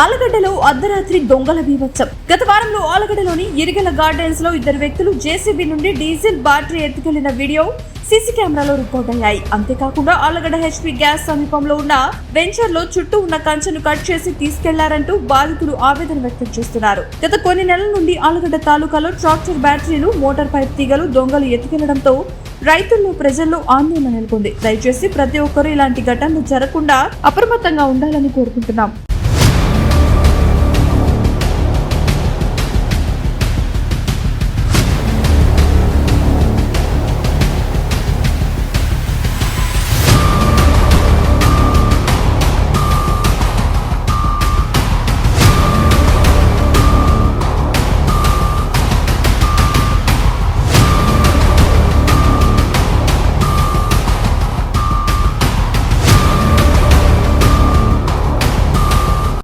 ఆలగడ్డలో అర్ధరాత్రి దొంగల బీభత్సం. గత వారంలో ఆలగడ్డలోని ఇరిగల గార్డెన్స్లో ఇద్దరు వ్యక్తులు జేసీబీ నుండి డీజిల్ బ్యాటరీ ఎత్తుకెళ్ళిన వీడియో సీసీ కెమెరాలో రికార్డ్ అయ్యాయి. అంతేకాకుండా ఆలగడ్డ హెచ్పీ గ్యాస్ సమీపంలో ఉన్న వెంచర్లో చుట్టూ ఉన్న కంచెను కట్ చేసి తీసుకెళ్ళారంటూ బాధితులు ఆవేదన వ్యక్తం చేస్తున్నారు. గత కొన్ని నెలల నుండి ఆలగడ్డ తాలూకాలో ట్రాక్టర్ బ్యాటరీలు మోటార్ పైప్ తీగలు దొంగలు ఎత్తుకెళ్ళడంతో రైతుల్లో ప్రజల్లో ఆందోళన నెలకొంది. దయచేసి ప్రతి ఒక్కరూ ఇలాంటి ఘటనలు జరగకుండా అప్రమత్తంగా ఉండాలని కోరుకుంటున్నాం.